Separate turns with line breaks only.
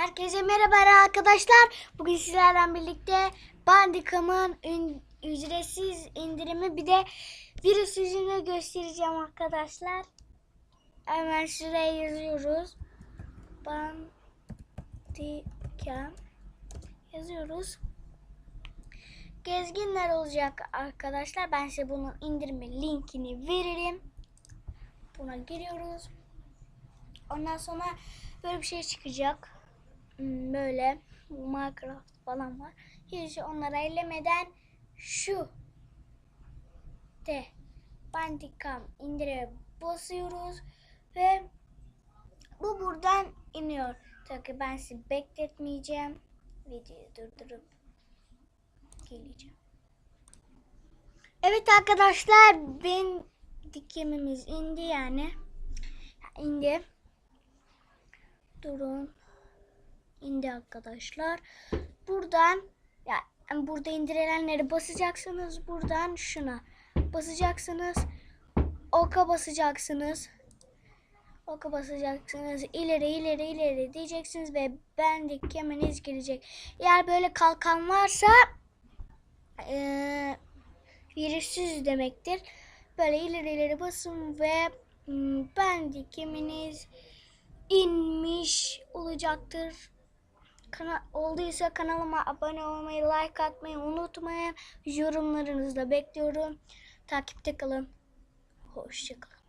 Herkese merhaba arkadaşlar. Bugün sizlerle birlikte Bandicam'ın ücretsiz indirimi bir de virüs yüzünü göstereceğim arkadaşlar. Hemen şuraya yazıyoruz. Bandicam yazıyoruz. Gezginler olacak arkadaşlar. Ben size bunun indirme linkini veririm. Buna giriyoruz. Ondan sonra böyle bir şey çıkacak. Böyle Minecraft falan var. Hiç onları ellemeden şu de Bandicam indire basıyoruz ve bu buradan iniyor. Tabii ben sizi bekletmeyeceğim. Videoyu durdurup geleceğim. Evet arkadaşlar ben dikemimiz indi yani. İndi. Durun. İndi arkadaşlar. Buradan ya yani burada indirilenleri basacaksınız. Buradan şuna basacaksınız. Oka basacaksınız. Oka basacaksınız. İleri ileri ileri diyeceksiniz ve bendik yemeniz gelecek. Eğer böyle kalkan varsa eee virüssüz demektir. Böyle ileri ileri basın ve hmm, bendik yeminiz inmiş olacaktır. Kana olduysa kanalıma abone olmayı, like atmayı unutmayın. Yorumlarınızı da bekliyorum. Takipte kalın. Hoşçakalın.